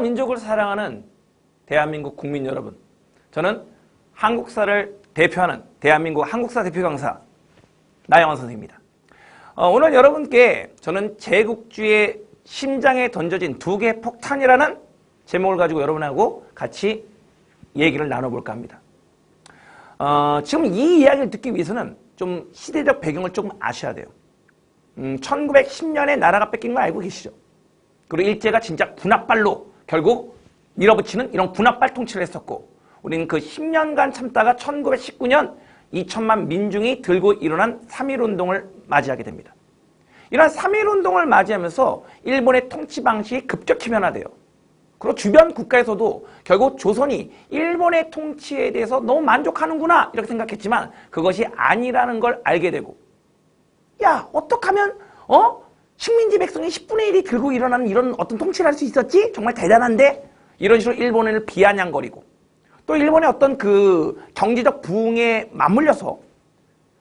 민족을 사랑하는 대한민국 국민 여러분, 저는 한국사를 대표하는 대한민국 한국사 대표 강사 나영원 선생입니다. 어, 오늘 여러분께 저는 제국주의 심장에 던져진 두 개의 폭탄이라는 제목을 가지고 여러분하고 같이 얘기를 나눠볼까 합니다. 어, 지금 이 이야기를 듣기 위해서는 좀 시대적 배경을 조금 아셔야 돼요. 음, 1910년에 나라가 뺏긴 거 알고 계시죠? 그리고 일제가 진짜 군악발로 결국 밀어붙이는 이런 군악발 통치를 했었고 우리는 그 10년간 참다가 1919년 2천만 민중이 들고 일어난 3.1운동을 맞이하게 됩니다. 이런 3.1운동을 맞이하면서 일본의 통치 방식이 급격히 변화돼요. 그리고 주변 국가에서도 결국 조선이 일본의 통치에 대해서 너무 만족하는구나 이렇게 생각했지만 그것이 아니라는 걸 알게 되고 야 어떻게 하면 어 식민지 백성이 10분의 1이 들고 일어나는 이런 어떤 통치를 할 수 있었지? 정말 대단한데? 이런 식으로 일본을 비아냥거리고 또 일본의 어떤 그 경제적 부흥에 맞물려서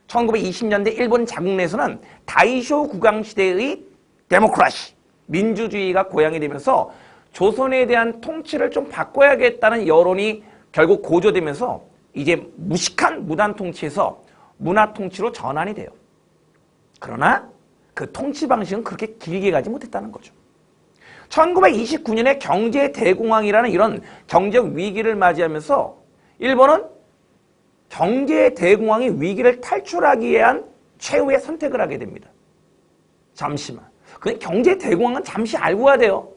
1920년대 일본 자국 내에서는 다이쇼 국왕 시대의 데모크라시, 민주주의가 고양이 되면서 조선에 대한 통치를 좀 바꿔야겠다는 여론이 결국 고조되면서 이제 무식한 무단 통치에서 문화 통치로 전환이 돼요. 그러나 그 통치 방식은 그렇게 길게 가지 못했다는 거죠. 1929년에 경제 대공황이라는 이런 경제적 위기를 맞이하면서 일본은 경제 대공황의 위기를 탈출하기 위한 최후의 선택을 하게 됩니다. 잠시만. 그 경제 대공황은 잠시 알고 가야 돼요.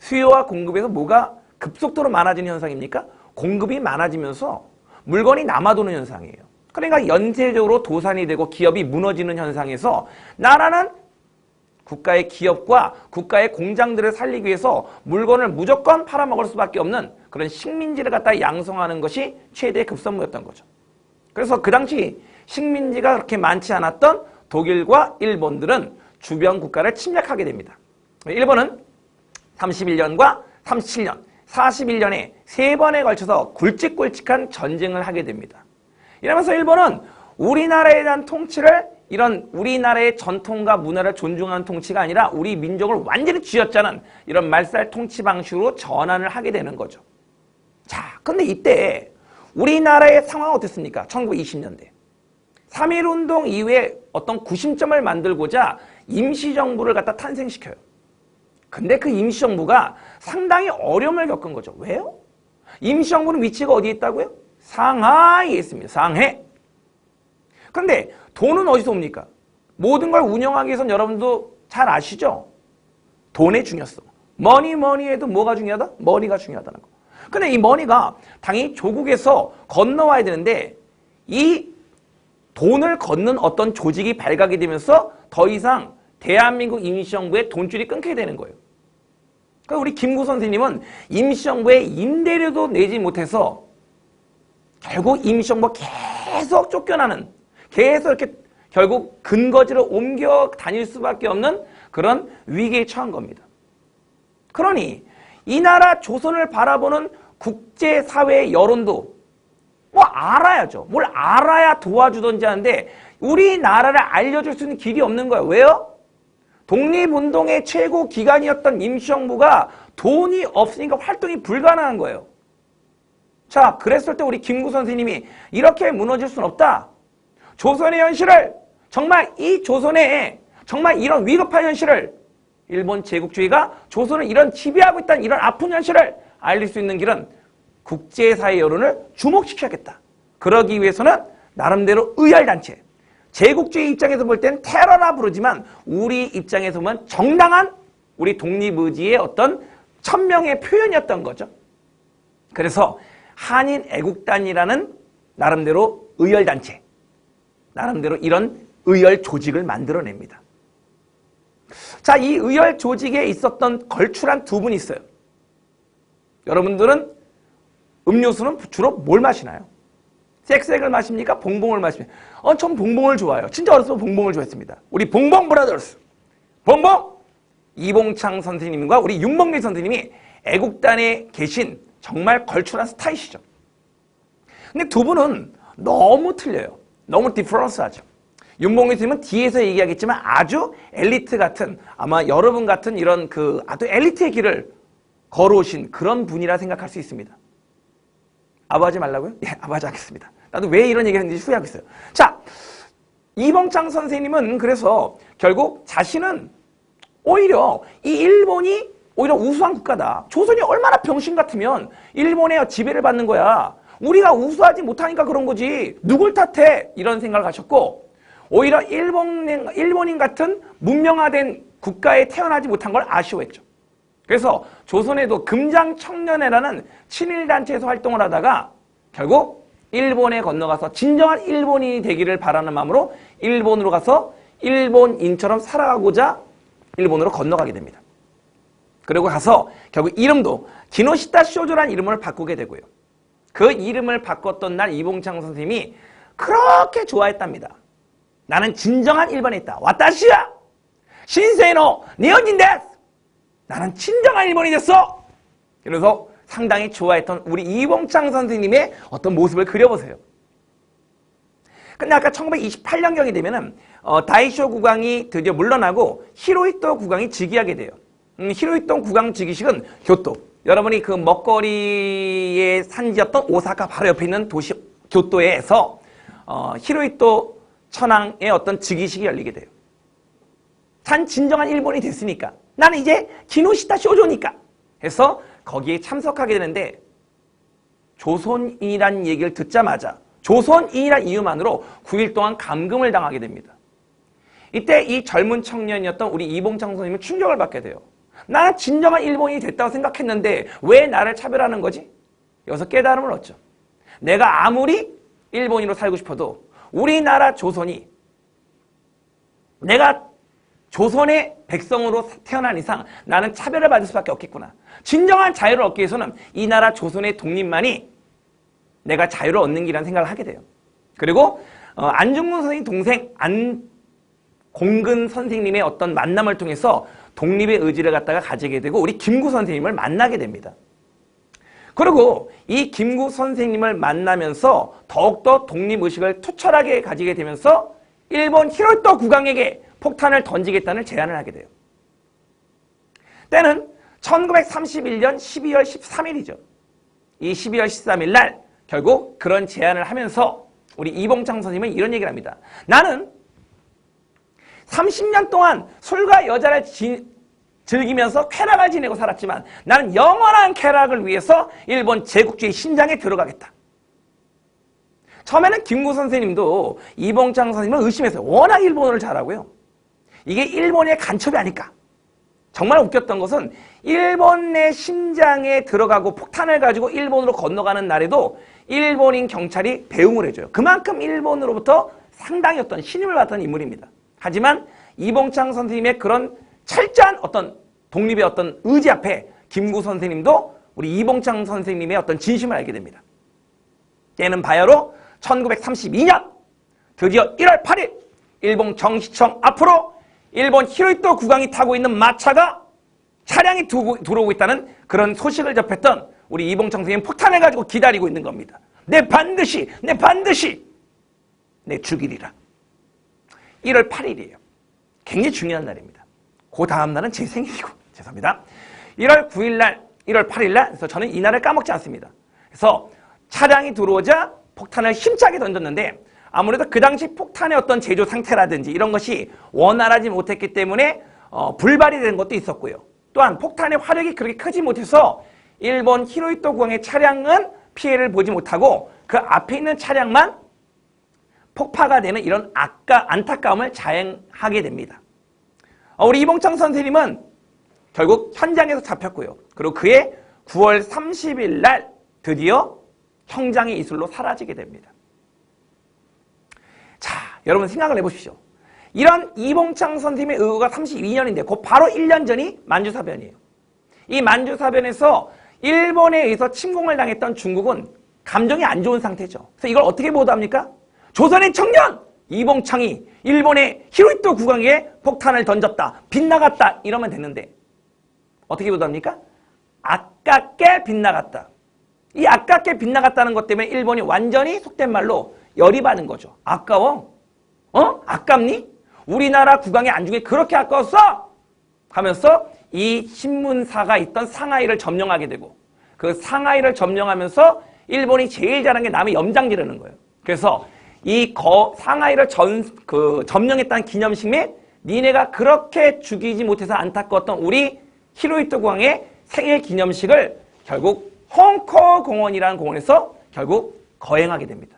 수요와 공급에서 뭐가 급속도로 많아지는 현상입니까? 공급이 많아지면서 물건이 남아도는 현상이에요. 그러니까 연쇄적으로 도산이 되고 기업이 무너지는 현상에서 나라는 국가의 기업과 국가의 공장들을 살리기 위해서 물건을 무조건 팔아먹을 수밖에 없는 그런 식민지를 갖다 양성하는 것이 최대 급선무였던 거죠. 그래서 그 당시 식민지가 그렇게 많지 않았던 독일과 일본들은 주변 국가를 침략하게 됩니다. 일본은 31년과 37년, 41년에 세 번에 걸쳐서 굵직굵직한 전쟁을 하게 됩니다. 이러면서 일본은 우리나라에 대한 통치를 이런 우리나라의 전통과 문화를 존중하는 통치가 아니라 우리 민족을 완전히 쥐어짜는 이런 말살 통치 방식으로 전환을 하게 되는 거죠. 자, 근데 이때 우리나라의 상황은 어땠습니까? 1920년대. 3.1운동 이후에 어떤 구심점을 만들고자 임시정부를 갖다 탄생시켜요. 근데 그 임시정부가 상당히 어려움을 겪은 거죠. 왜요? 임시정부는 위치가 어디에 있다고요? 상하이에 있습니다. 상해. 근데 돈은 어디서 옵니까? 모든 걸 운영하기 위해서는 여러분도 잘 아시죠? 돈의 중요성. 머니 머니에도 뭐가 중요하다? 머니가 중요하다는 거. 근데 이 머니가 당연히 조국에서 건너와야 되는데 이 돈을 걷는 어떤 조직이 발각이 되면서 더 이상 대한민국 임시정부의 돈줄이 끊게 되는 거예요. 그러니까 우리 김구 선생님은 임시정부의 임대료도 내지 못해서 결국 임시정부 계속 쫓겨나는 계속 이렇게 결국 근거지를 옮겨 다닐 수밖에 없는 그런 위기에 처한 겁니다. 그러니 이 나라 조선을 바라보는 국제사회의 여론도 뭐 알아야죠. 뭘 알아야 도와주던지 하는데 우리나라를 알려줄 수 있는 길이 없는 거예요. 왜요? 독립운동의 최고 기관이었던 임시정부가 돈이 없으니까 활동이 불가능한 거예요. 자, 그랬을 때 우리 김구 선생님이 이렇게 무너질 수는 없다. 조선의 현실을 정말 이 조선의 정말 이런 위급한 현실을 일본 제국주의가 조선을 이런 지배하고 있다는 이런 아픈 현실을 알릴 수 있는 길은 국제사회 여론을 주목시켜야겠다. 그러기 위해서는 나름대로 의열단체, 제국주의 입장에서 볼 때는 테러라 부르지만 우리 입장에서 보면 정당한 우리 독립의지의 어떤 천명의 표현이었던 거죠. 그래서 한인 애국단이라는 나름대로 의열단체, 나름대로 이런 의열 조직을 만들어냅니다. 자, 이 의열 조직에 있었던 걸출한 두 분이 있어요. 여러분들은 음료수는 주로 뭘 마시나요? 섹스액을 마십니까? 봉봉을 마십니까? 어, 전 봉봉을 좋아해요. 진짜 어렸을 때 봉봉을 좋아했습니다. 우리 봉봉 브라더스. 봉봉! 이봉창 선생님과 우리 윤봉길 선생님이 애국단에 계신 정말 걸출한 스타이시죠. 근데 두 분은 너무 틀려요. 너무 디퍼런스하죠. 윤봉길 선생님은 뒤에서 얘기하겠지만 아주 엘리트 같은 아마 여러분 같은 이런 그 아주 엘리트의 길을 걸어오신 그런 분이라 생각할 수 있습니다. 아부하지 말라고요? 예, 아부하지 않겠습니다. 나도 왜 이런 얘기를 했는지 후회하고 있어요. 자, 이봉창 선생님은 그래서 결국 자신은 오히려 이 일본이 오히려 우수한 국가다. 조선이 얼마나 병신 같으면 일본의 지배를 받는 거야. 우리가 우수하지 못하니까 그런 거지. 누굴 탓해? 이런 생각을 하셨고 오히려 일본인, 일본인 같은 문명화된 국가에 태어나지 못한 걸 아쉬워했죠. 그래서 조선에도 금장청년회라는 친일단체에서 활동을 하다가 결국 일본에 건너가서 진정한 일본인이 되기를 바라는 마음으로 일본으로 가서 일본인처럼 살아가고자 일본으로 건너가게 됩니다. 그리고 가서 결국 이름도 기노시타 쇼조라는 이름을 바꾸게 되고요. 그 이름을 바꿨던 날 이봉창 선생님이 그렇게 좋아했답니다. 나는 진정한 일본이다. 와타시야 신세노 니혼진 데스. 나는 진정한 일본이 됐어. 그래서 상당히 좋아했던 우리 이봉창 선생님의 어떤 모습을 그려보세요. 근데 아까 1928년경이 되면은 어, 다이쇼 국왕이 드디어 물러나고 히로히토 국왕이 즉위하게 돼요. 음, 히로히토 국왕 즉위식은 교토. 여러분이 그 먹거리의 산지였던 오사카 바로 옆에 있는 도시 교토에서 어, 히로히토 천황의 어떤 즉위식이 열리게 돼요. 산 진정한 일본이 됐으니까 나는 이제 기노시타 쇼조니까 해서 거기에 참석하게 되는데 조선인이란 얘기를 듣자마자 조선인이란 이유만으로 9일 동안 감금을 당하게 됩니다. 이때 이 젊은 청년이었던 우리 이봉창 선생님은 충격을 받게 돼요. 나는 진정한 일본인이 됐다고 생각했는데 왜 나를 차별하는 거지? 여기서 깨달음을 얻죠. 내가 아무리 일본인으로 살고 싶어도 우리나라 조선이 내가 조선의 백성으로 태어난 이상 나는 차별을 받을 수밖에 없겠구나. 진정한 자유를 얻기 위해서는 이 나라 조선의 독립만이 내가 자유를 얻는 길이라는 생각을 하게 돼요. 그리고 어, 안중근 선생님 동생 안공근 선생님의 어떤 만남을 통해서 독립의 의지를 갖다가 가지게 되고 우리 김구 선생님을 만나게 됩니다. 그리고 이 김구 선생님을 만나면서 더욱더 독립의식을 투철하게 가지게 되면서 일본 히로토 국왕에게 폭탄을 던지겠다는 제안을 하게 돼요. 때는 1931년 12월 13일이죠. 이 12월 13일 날 결국 그런 제안을 하면서 우리 이봉창 선생님은 이런 얘기를 합니다. 나는 30년 동안 술과 여자를 지, 즐기면서 쾌락을 지내고 살았지만 나는 영원한 쾌락을 위해서 일본 제국주의 신장에 들어가겠다. 처음에는 김구 선생님도 이봉창 선생님을 의심했어요. 워낙 일본어를 잘하고요. 이게 일본의 간첩이 아닐까. 정말 웃겼던 것은 일본의 심장에 들어가고 폭탄을 가지고 일본으로 건너가는 날에도 일본인 경찰이 배웅을 해줘요. 그만큼 일본으로부터 상당히 어떤 신임을 받던 인물입니다. 하지만 이봉창 선생님의 그런 철저한 어떤 독립의 어떤 의지 앞에 김구 선생님도 우리 이봉창 선생님의 어떤 진심을 알게 됩니다. 때는 바야로 1932년 드디어 1월 8일 일본 정시청 앞으로 일본 히로이토 국왕이 타고 있는 마차가 차량이 들어오고 있다는 그런 소식을 접했던 우리 이봉창 선생님 폭탄을 가지고 기다리고 있는 겁니다. 내 반드시 내 반드시 내 죽이리라. 1월 8일이에요. 굉장히 중요한 날입니다. 그 다음 날은 제 생일이고 죄송합니다. 1월 9일 날, 1월 8일 날 그래서 저는 이 날을 까먹지 않습니다. 그래서 차량이 들어오자 폭탄을 힘차게 던졌는데 아무래도 그 당시 폭탄의 어떤 제조 상태라든지 이런 것이 원활하지 못했기 때문에 어, 불발이 된 것도 있었고요. 또한 폭탄의 화력이 그렇게 크지 못해서 일본 히로이토 국왕의 차량은 피해를 보지 못하고 그 앞에 있는 차량만 폭파가 되는 이런 아까 안타까움을 자행하게 됩니다. 어, 우리 이봉창 선생님은 결국 현장에서 잡혔고요. 그리고 그의 9월 30일 날 드디어 형장의 이슬로 사라지게 됩니다. 자, 여러분 생각을 해보십시오. 이런 이봉창 선생님의 의거가 32년인데 그 바로 1년 전이 만주사변이에요. 이 만주사변에서 일본에 의해서 침공을 당했던 중국은 감정이 안 좋은 상태죠. 그래서 이걸 어떻게 보도합니까? 조선의 청년 이봉창이 일본의 히로이토 국왕에 폭탄을 던졌다. 빗나갔다. 이러면 됐는데 어떻게 보도합니까? 아깝게 빗나갔다. 이 아깝게 빗나갔다는 것 때문에 일본이 완전히 속된 말로 열이 받는 거죠. 아까워? 어? 아깝니? 우리나라 국왕의 안중에 그렇게 아까웠어? 하면서 이 신문사가 있던 상하이를 점령하게 되고 그 상하이를 점령하면서 일본이 제일 잘한 게 남의 염장 지르는 거예요. 그래서 이 거, 상하이를 전, 그, 점령했다는 기념식 및 니네가 그렇게 죽이지 못해서 안타까웠던 우리 히로히토 공항의 생일 기념식을 결국 헝커 공원이라는 공원에서 결국 거행하게 됩니다.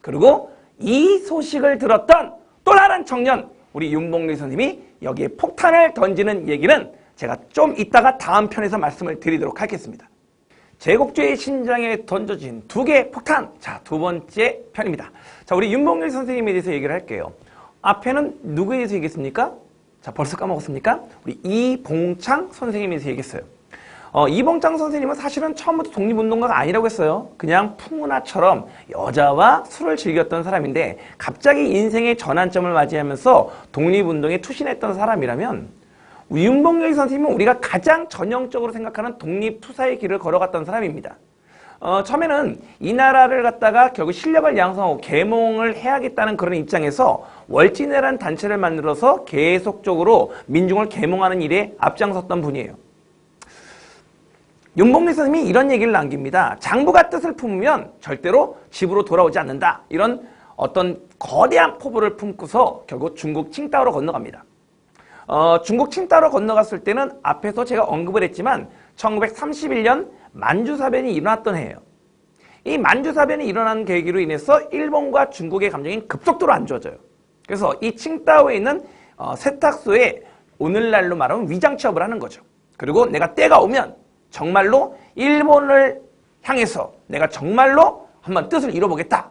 그리고 이 소식을 들었던 또 다른 청년 우리 윤봉길 선생님이 여기에 폭탄을 던지는 얘기는 제가 좀 이따가 다음 편에서 말씀을 드리도록 하겠습니다. 제국주의 신장에 던져진 두 개의 폭탄. 자, 두 번째 편입니다. 자, 우리 윤봉길 선생님에 대해서 얘기를 할게요. 앞에는 누구에 대해서 얘기했습니까? 자, 벌써 까먹었습니까? 우리 이봉창 선생님에 대해서 얘기했어요. 어, 이봉창 선생님은 사실은 처음부터 독립운동가가 아니라고 했어요. 그냥 풍문화처럼 여자와 술을 즐겼던 사람인데 갑자기 인생의 전환점을 맞이하면서 독립운동에 투신했던 사람이라면 윤봉길 선생님은 우리가 가장 전형적으로 생각하는 독립투사의 길을 걸어갔던 사람입니다. 어, 처음에는 이 나라를 갖다가 결국 실력을 양성하고 계몽을 해야겠다는 그런 입장에서 월진회라는 단체를 만들어서 계속적으로 민중을 계몽하는 일에 앞장섰던 분이에요. 윤봉길 선생님이 이런 얘기를 남깁니다. 장부가 뜻을 품으면 절대로 집으로 돌아오지 않는다. 이런 어떤 거대한 포부를 품고서 결국 중국 칭다오로 건너갑니다. 어, 중국 칭다오로 건너갔을 때는 앞에서 제가 언급을 했지만 1931년 만주사변이 일어났던 해예요. 이 만주사변이 일어난 계기로 인해서 일본과 중국의 감정이 급속도로 안 좋아져요. 그래서 이 칭다오에 있는 어, 세탁소에 오늘날로 말하면 위장 취업을 하는 거죠. 그리고 내가 때가 오면 정말로 일본을 향해서 내가 정말로 한번 뜻을 이뤄보겠다.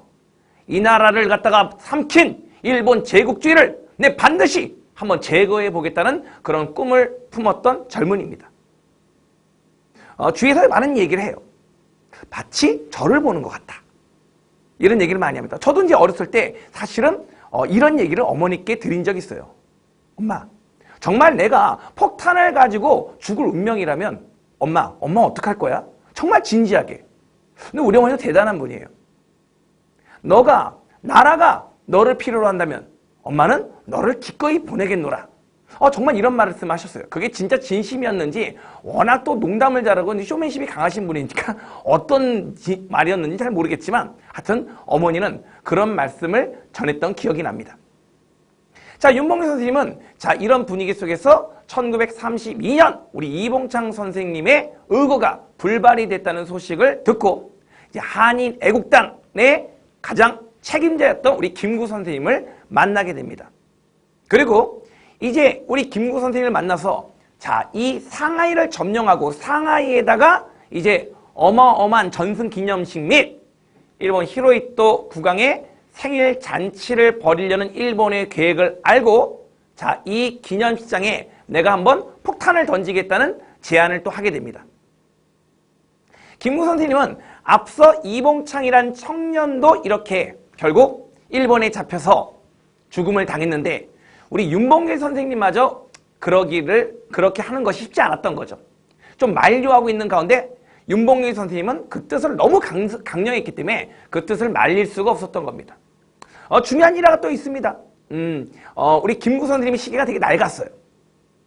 이 나라를 갖다가 삼킨 일본 제국주의를 내 반드시 한번 제거해 보겠다는 그런 꿈을 품었던 젊은입니다. 어, 주위에서 많은 얘기를 해요. 마치 저를 보는 것 같다. 이런 얘기를 많이 합니다. 저도 이제 어렸을 때 사실은 어, 이런 얘기를 어머니께 드린 적이 있어요. 엄마, 정말 내가 폭탄을 가지고 죽을 운명이라면 엄마, 엄마 어떡할 거야? 정말 진지하게. 근데 우리 어머니는 대단한 분이에요. 너가, 나라가 너를 필요로 한다면 엄마는 너를 기꺼이 보내겠노라. 어, 정말 이런 말씀 하셨어요. 그게 진짜 진심이었는지 워낙 또 농담을 잘하고 쇼맨십이 강하신 분이니까 어떤 지, 말이었는지 잘 모르겠지만 하여튼 어머니는 그런 말씀을 전했던 기억이 납니다. 자, 윤봉길 선생님은 자, 이런 분위기 속에서 1932년 우리 이봉창 선생님의 의거가 불발이 됐다는 소식을 듣고 한인 애국당의 가장 책임자였던 우리 김구 선생님을 만나게 됩니다. 그리고 이제 우리 김구 선생님을 만나서 자, 이 상하이를 점령하고 상하이에다가 이제 어마어마한 전승 기념식 및 일본 히로이토 국왕의 생일 잔치를 벌이려는 일본의 계획을 알고 자, 이 기념식장에 내가 한번 폭탄을 던지겠다는 제안을 또 하게 됩니다. 김구 선생님은 앞서 이봉창이란 청년도 이렇게 결국 일본에 잡혀서 죽음을 당했는데 우리 윤봉길 선생님마저 그러기를 그렇게 하는 것이 쉽지 않았던 거죠. 좀 만류하고 있는 가운데 윤봉길 선생님은 그 뜻을 너무 강, 강령했기 때문에 그 뜻을 말릴 수가 없었던 겁니다. 어, 중요한 일화가 또 있습니다. 음, 어, 우리 김구 선생님이 시계가 되게 낡았어요.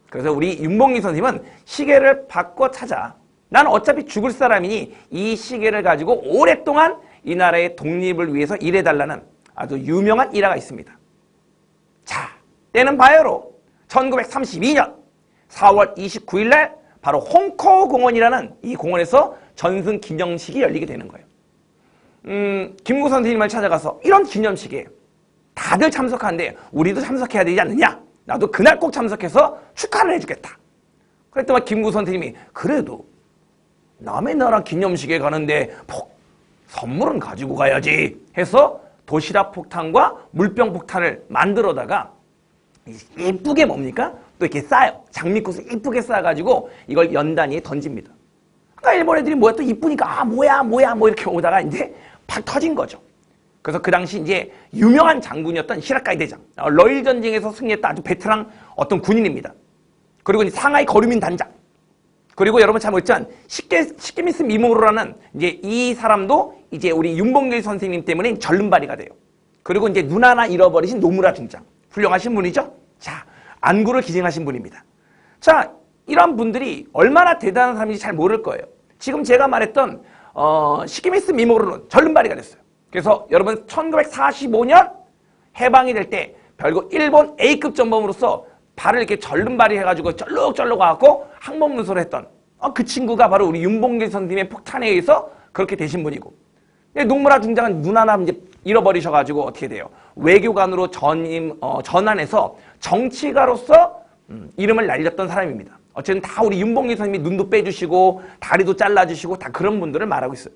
그래서 우리 윤봉길 선생님은 시계를 바꿔 찾아 나는 어차피 죽을 사람이니 이 시계를 가지고 오랫동안 이 나라의 독립을 위해서 일해달라는 아주 유명한 일화가 있습니다. 자, 때는 바야로 1932년 4월 29일 날 바로 홍커 공원이라는 이 공원에서 전승 기념식이 열리게 되는 거예요. 음, 김구 선생님을 찾아가서 이런 기념식에 다들 참석하는데 우리도 참석해야 되지 않느냐? 나도 그날 꼭 참석해서 축하를 해주겠다. 그랬더니 김구 선생님이 그래도 남의 나라 기념식에 가는데 폭 선물은 가지고 가야지 해서 도시락 폭탄과 물병 폭탄을 만들어다가 이쁘게 뭡니까? 또 이렇게 쌓아요. 장미꽃을 이쁘게 쌓아가지고 이걸 연단위에 던집니다. 그러니까 일본 애들이 뭐야 또 이쁘니까 아 뭐야 뭐야 뭐 이렇게 오다가 이제 팍 터진 거죠. 그래서 그 당시 이제 유명한 장군이었던 시라카이 대장, 어, 러일 전쟁에서 승리했던 아주 베테랑 어떤 군인입니다. 그리고 이제 상하이 거류민 단장, 그리고 여러분 잘 모르지만 쉽게 쉽게미스 미모로라는 이제 이 사람도 이제 우리 윤봉길 선생님 때문에 절름발이가 돼요. 그리고 이제 눈 하나 잃어버리신 노무라 중장 훌륭하신 분이죠. 자 안구를 기증하신 분입니다. 자, 이런 분들이 얼마나 대단한 사람인지 잘 모를 거예요. 지금 제가 말했던 어, 시키미스 미모로는 절름발이가 됐어요. 그래서 여러분 1945년 해방이 될때 결국 일본 A급 전범으로서 발을 이렇게 절름발이 해가지고 쩔룩쩔룩 와갖고 항복무소를 했던 어, 그 친구가 바로 우리 윤봉길 선생님의 폭탄에 의해서 그렇게 되신 분이고 농무라 중장은 눈 하나 이제 잃어버리셔가지고 어떻게 돼요? 외교관으로 전임 어, 전환해서 정치가로서 음, 이름을 날렸던 사람입니다. 어쨌든 다 우리 윤봉길 선생님이 눈도 빼주시고 다리도 잘라주시고 다 그런 분들을 말하고 있어요.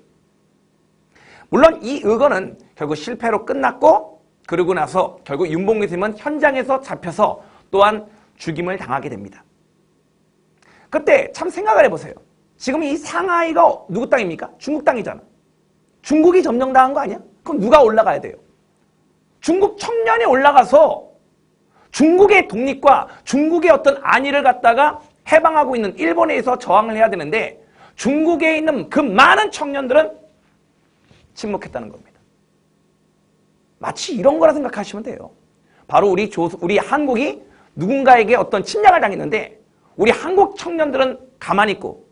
물론 이 의거는 결국 실패로 끝났고 그러고 나서 결국 윤봉길 선생님은 현장에서 잡혀서 또한 죽임을 당하게 됩니다. 그때 참 생각을 해보세요. 지금 이 상하이가 누구 땅입니까? 중국 땅이잖아. 중국이 점령당한 거 아니야? 그럼 누가 올라가야 돼요? 중국 청년이 올라가서 중국의 독립과 중국의 어떤 안위를 갖다가 해방하고 있는 일본에서 저항을 해야 되는데 중국에 있는 그 많은 청년들은 침묵했다는 겁니다. 마치 이런 거라 생각하시면 돼요. 바로 우리 조, 우리 한국이 누군가에게 어떤 침략을 당했는데 우리 한국 청년들은 가만히 있고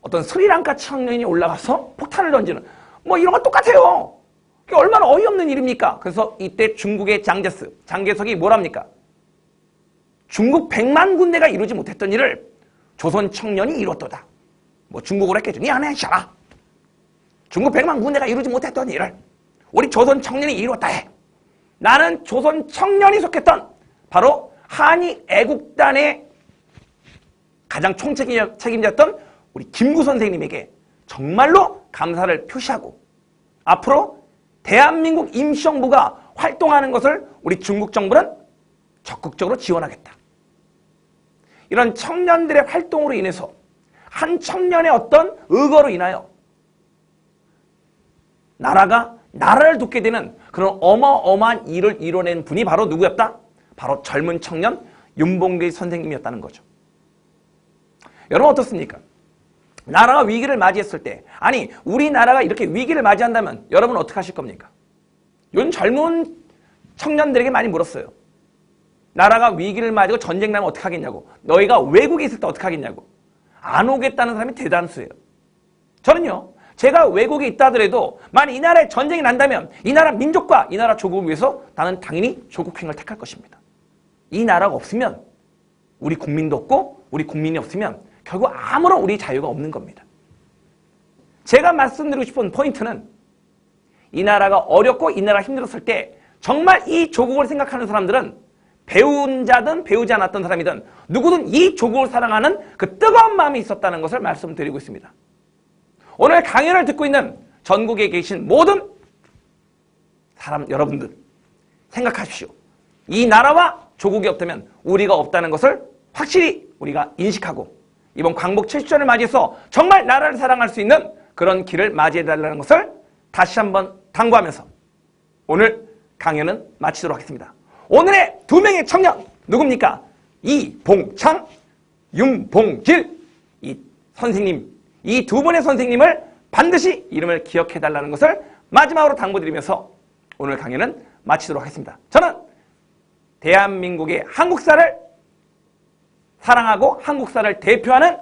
어떤 스리랑카 청년이 올라가서 폭탄을 던지는 뭐 이런 거 똑같아요. 그게 얼마나 어이없는 일입니까? 그래서 이때 중국의 장제스, 장개석이 뭐랍니까? 중국 100만 군대가 이루지 못했던 일을 조선 청년이 이뤘도다. 뭐 중국어로 했겠죠. 니 안에 샤라. 중국 100만 군대가 이루지 못했던 일을 우리 조선 청년이 이뤘다 해. 나는 조선 청년이 속했던 바로 한이 애국단의 가장 총책임자였던 우리 김구 선생님에게 정말로 감사를 표시하고 앞으로 대한민국 임시정부가 활동하는 것을 우리 중국 정부는 적극적으로 지원하겠다. 이런 청년들의 활동으로 인해서 한 청년의 어떤 의거로 인하여 나라가 나라를 돕게 되는 그런 어마어마한 일을 이뤄낸 분이 바로 누구였다? 바로 젊은 청년 윤봉길 선생님이었다는 거죠. 여러분 어떻습니까? 나라가 위기를 맞이했을 때 아니 우리나라가 이렇게 위기를 맞이한다면 여러분 어떻게 하실 겁니까? 요즘 젊은 청년들에게 많이 물었어요. 나라가 위기를 맞이고 전쟁 나면 어떻게 하겠냐고 너희가 외국에 있을 때 어떻게 하겠냐고 안 오겠다는 사람이 대다수예요. 저는요. 제가 외국에 있다 하더라도 만약 이 나라에 전쟁이 난다면 이 나라 민족과 이 나라 조국을 위해서 나는 당연히 조국행을 택할 것입니다. 이 나라가 없으면 우리 국민도 없고 우리 국민이 없으면 결국 아무런 우리 자유가 없는 겁니다. 제가 말씀드리고 싶은 포인트는 이 나라가 어렵고 이 나라가 힘들었을 때 정말 이 조국을 생각하는 사람들은 배운 자든 배우지 않았던 사람이든 누구든 이 조국을 사랑하는 그 뜨거운 마음이 있었다는 것을 말씀드리고 있습니다. 오늘 강연을 듣고 있는 전국에 계신 모든 사람 여러분들 생각하십시오. 이 나라와 조국이 없다면 우리가 없다는 것을 확실히 우리가 인식하고 이번 광복 70주년을 맞이해서 정말 나라를 사랑할 수 있는 그런 길을 맞이해달라는 것을 다시 한번 당부하면서 오늘 강연은 마치도록 하겠습니다. 오늘의 두 명의 청년 누굽니까? 이봉창, 윤봉길 이 선생님 이 두 분의 선생님을 반드시 이름을 기억해달라는 것을 마지막으로 당부드리면서 오늘 강연은 마치도록 하겠습니다. 저는 대한민국의 한국사를 사랑하고 한국사를 대표하는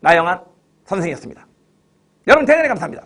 나영한 선생이었습니다. 여러분 대단히 감사합니다.